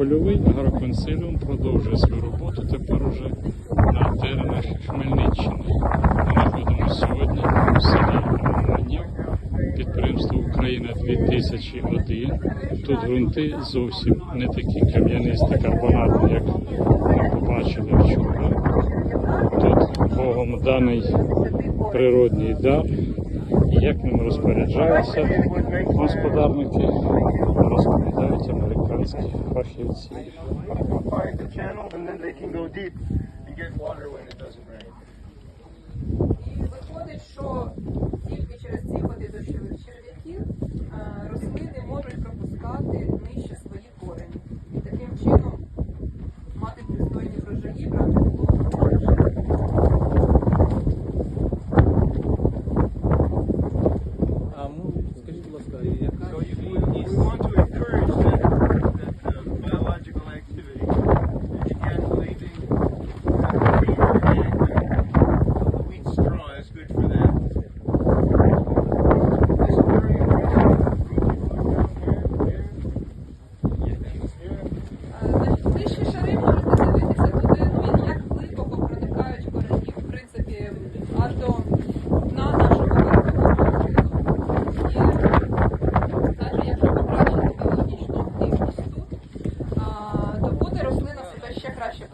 Польовий агроконсиліум продовжує свою роботу тепер уже на теренах Хмельниччини. Ми знаходимося сьогодні у селі Романів, підприємство Україна 2001. Тут ґрунти зовсім не такі кам'янисті, карбонатні, як ми побачили вчора. Тут Богом даний природній дар. Як ним розпоряджаються господарники, розповідають questions. Find the channel and then they can go deep and get water when it doesn't rain.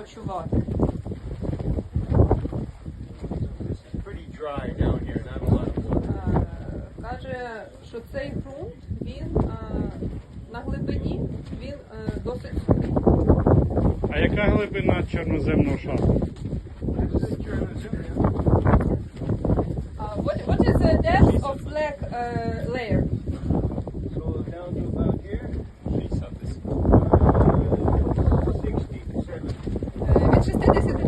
Е, Каже, що цей ґрунт, він е, на глибині, він е, досить сухий. А яка глибина чорноземного шару? Uh, what, what is the depth of black uh, layer? 60